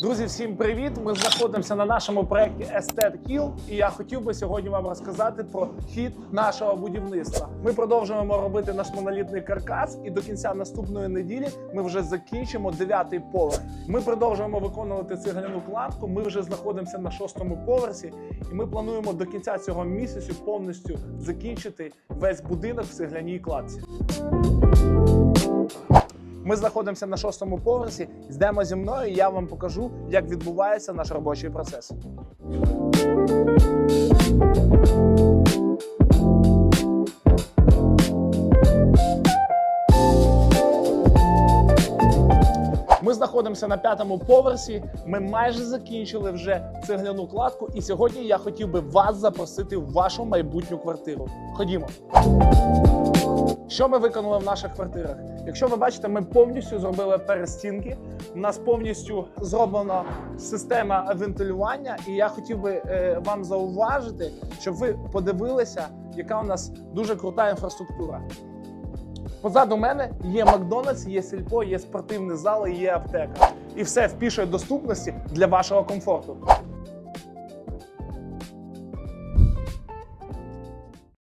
Друзі, всім привіт! Ми знаходимося на нашому проєкті Estate Kill, і я хотів би сьогодні вам розказати про хід нашого будівництва. Ми продовжуємо робити наш монолітний каркас, і до кінця наступної неділі ми вже закінчимо дев'ятий поверх. Ми продовжуємо виконувати цегляну кладку. Ми вже знаходимося на шостому поверсі, і ми плануємо до кінця цього місяцю повністю закінчити весь будинок в цегляній кладці. Ми знаходимося на шостому поверсі. Йдемо зі мною, і я вам покажу, як відбувається наш робочий процес. Ми знаходимося на п'ятому поверсі. Ми майже закінчили вже цегляну кладку, і сьогодні я хотів би вас запросити в вашу майбутню квартиру. Ходімо. Що ми виконали в наших квартирах? Якщо ви бачите, ми повністю зробили перестінки. У нас повністю зроблена система вентилювання, і я хотів би е, вам зауважити, щоб ви подивилися, яка у нас дуже крута інфраструктура. Позаду мене є Макдональдс, є сільпо, є спортивний зал, і є аптека. І все в пішої доступності для вашого комфорту.